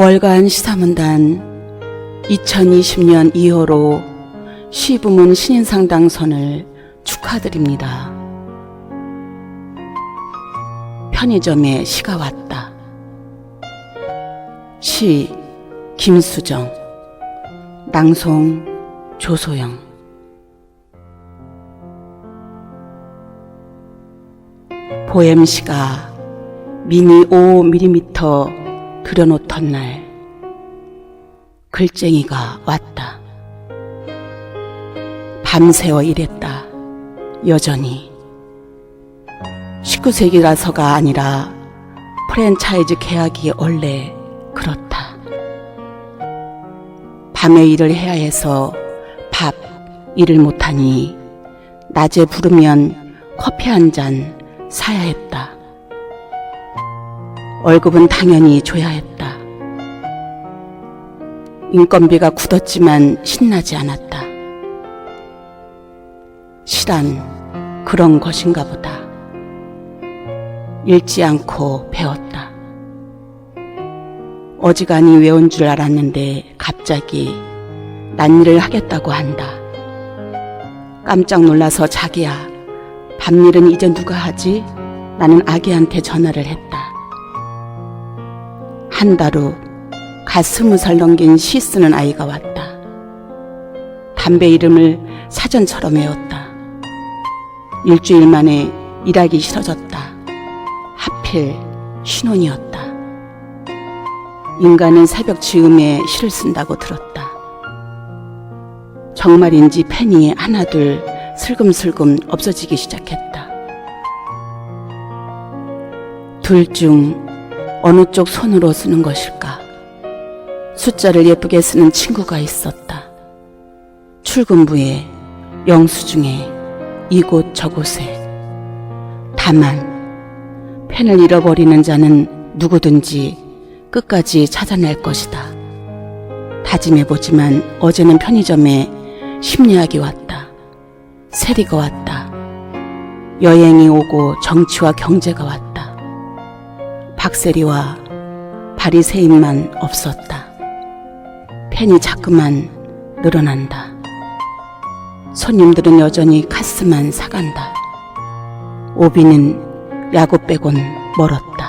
월간 시사문단 2020년 2호로 시부문 신인상 당선을 축하드립니다. 편의점에 시가 왔다. 시 김수정 낭송 조소영 보엠 시가 미니 5mm 들여놓던 날 글쟁이가 왔다. 밤새워 일했다. 여전히 19세기라서가 아니라 프랜차이즈 계약이 원래 그렇다. 밤에 일을 해야 해서 밥 일을 못하니 낮에 부르면 커피 한 잔 사야 했다. 월급은 당연히 줘야 했다. 인건비가 굳었지만 신나지 않았다. 시란 그런 것인가 보다. 읽지 않고 배웠다. 어지간히 외운 줄 알았는데 갑자기 난 일을 하겠다고 한다. 깜짝 놀라서 자기야, 밤일은 이제 누가 하지? 나는 아기한테 전화를 했다. 한 달 후, 갓 스무 살 넘긴 시 쓰는 아이가 왔다. 담배 이름을 사전처럼 외웠다. 일주일 만에 일하기 싫어졌다. 하필 신혼이었다. 인간은 새벽 즈음에 시를 쓴다고 들었다. 정말인지 펜이 하나둘 슬금슬금 없어지기 시작했다. 둘 중 어느 쪽 손으로 쓰는 것일까? 숫자를 예쁘게 쓰는 친구가 있었다. 출근부에 영수증에 이곳 저곳에 다만 펜을 잃어버리는 자는 누구든지 끝까지 찾아낼 것이다. 다짐해보지만 어제는 편의점에 심리학이 왔다. 세리가 왔다. 여행이 오고 정치와 경제가 왔다. 박세리와 바리새인만 없었다. 펜이 자꾸만 늘어난다. 손님들은 여전히 카스만 사간다. 오비는 야구 빼곤 멀었다.